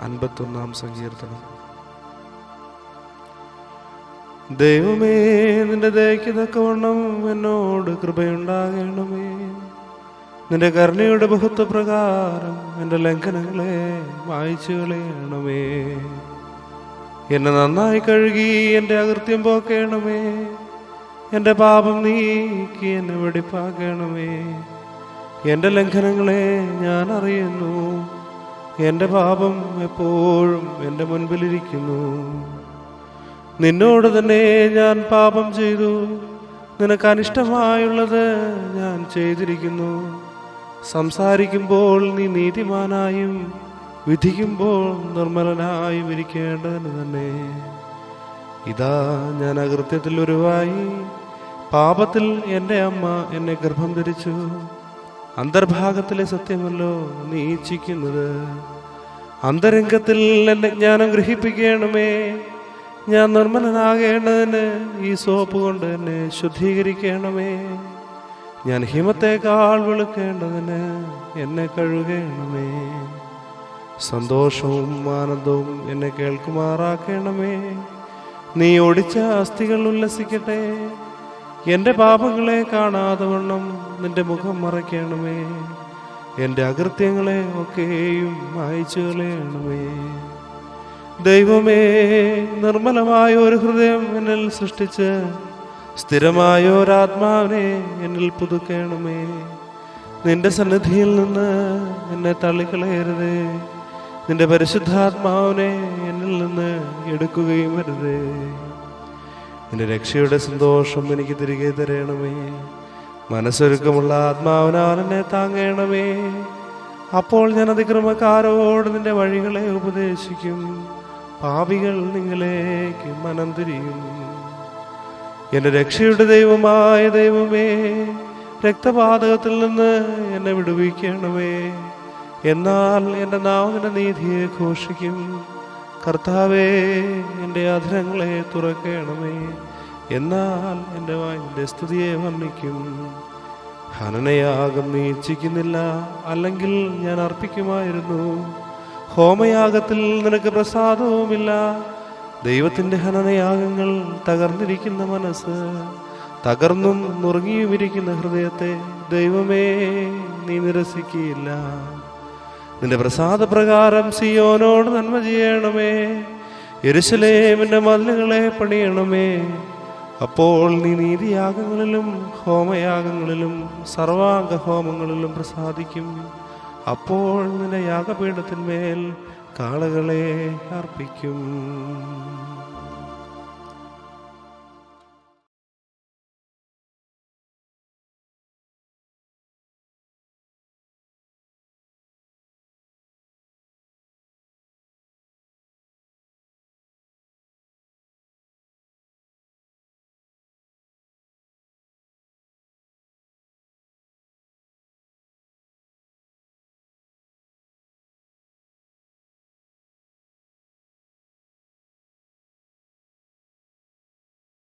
അൻപത്തൊന്നാം സങ്കീർത്തനം. ദൈവമേ നിന്റെ ദയക്ക് തക്കവണ്ണം എന്നോട് കൃപയുണ്ടാകണമേ. നിന്റെ കരുണയുടെ ബഹുത്വ പ്രകാരം എന്റെ ലംഘനങ്ങളെ വായിച്ചു കളയണമേ. എന്നെ നന്നായി കഴുകി എന്റെ അകൃത്യം പോക്കേണമേ. എന്റെ പാപം നീക്കി എന്നെ വെടിപ്പാക്കണമേ. എന്റെ ലംഘനങ്ങളെ ഞാൻ അറിയുന്നു. എന്റെ പാപം എപ്പോഴും എന്റെ മുൻപിലിരിക്കുന്നു. നിന്നോട് തന്നെ ഞാൻ പാപം ചെയ്തു. നിനക്ക് അനിഷ്ടമായുള്ളത് ഞാൻ ചെയ്തിരിക്കുന്നു. സംസാരിക്കുമ്പോൾ നീ നീതിമാനായും വിധിക്കുമ്പോൾ നിർമ്മലനായും ഇരിക്കേണ്ടതിന് തന്നെ. ഇതാ ഞാൻ അകൃത്യത്തിൽ ഉരുവായി പാപത്തിൽ എന്റെ അമ്മ എന്നെ ഗർഭം ധരിച്ചു. അന്തർഭാഗത്തിലെ സത്യമല്ലോ നീ ഇച്ഛിക്കുന്നത്. അന്തരംഗത്തിൽ എന്റെ ജ്ഞാനം ഗ്രഹിപ്പിക്കണമേ. ഞാൻ നിർമ്മലനാകേണ്ടതിന് ഈ സോപ്പ് കൊണ്ട് എന്നെ ശുദ്ധീകരിക്കണമേ. ഞാൻ ഹിമത്തേക്കാൾ വെളുക്കേണ്ടതിന് എന്നെ കഴുകണമേ. സന്തോഷവും ആനന്ദവും എന്നെ കേൾക്കുമാറാക്കണമേ. നീ ഒടിച്ച അസ്ഥികൾ ഉല്ലസിക്കട്ടെ. എന്റെ പാപങ്ങളെ കാണാതെ വണ്ണം നിന്റെ മുഖം മറയ്ക്കണമേ. എന്റെ അകൃത്യങ്ങളെ ഒക്കെയും മായച്ചു കളയണമേ. ദൈവമേ നിർമ്മലമായ ഒരു ഹൃദയം എന്നിൽ സൃഷ്ടിച്ച് സ്ഥിരമായ ഒരാത്മാവിനെ എന്നിൽ പുതുക്കണമേ. നിന്റെ സന്നിധിയിൽ നിന്ന് എന്നെ തള്ളിക്കളയരുതേ. നിന്റെ പരിശുദ്ധാത്മാവിനെ എന്നിൽ നിന്ന് എടുക്കുകയും വരുതേ. നിന്റെ രക്ഷയുടെ സന്തോഷം എനിക്ക് തിരികെ തരണമേ. മനസ്സൊരുക്കമുള്ള ആത്മാവിനാൽ എന്നെ താങ്ങണമേ. അപ്പോൾ ഞാൻ അതിക്രമക്കാരോട് നിന്റെ വഴികളെ ഉപദേശിക്കും. പാപികൾ നിങ്ങളേക്ക് മനം തിരിയും. എന്റെ രക്ഷയുടെ ദൈവമായ ദൈവമേ രക്തപാതകത്തിൽ നിന്ന് എന്നെ വിടുവിക്കണമേ. എന്നാൽ എന്റെ നാവിന്റെ നീതിയെ ഘോഷിക്കും. കർത്താവേ എന്റെ അധരങ്ങളെ തുറക്കണമേ. എന്നാൽ എന്റെ വായിന്റെ സ്തുതിയെ വർണിക്കും. ഹനനയാഗം നീ ഇച്ഛിക്കുന്നില്ല അല്ലെങ്കിൽ ഞാൻ അർപ്പിക്കുമായിരുന്നു. ഹോമയാഗത്തിൽ നിനക്ക് പ്രസാദവുമില്ല ദൈവത്തിന്റെ ഹനനയാഗങ്ങൾ തകർന്നിരിക്കുന്ന മനസ്സ് തകർന്നും നുറുങ്ങിയുമിരിക്കുന്ന ഹൃദയത്തെ ദൈവമേ നീ നിരസിക്കുകയില്ല നിന്റെ പ്രസാദപ്രകാരം സിയോനോട് നന്മ ചെയ്യണമേ യെരുശലേമിന്റെ മതിലുകളെ പണിയണമേ അപ്പോൾ നീ നീതിയാഗങ്ങളിലും ഹോമയാഗങ്ങളിലും സർവാംഗ ഹോമങ്ങളിലും പ്രസാദിക്കും. അപ്പോൾ നിന്റെ യാഗപീഠത്തിന്മേൽ കാളകളെ അർപ്പിക്കും.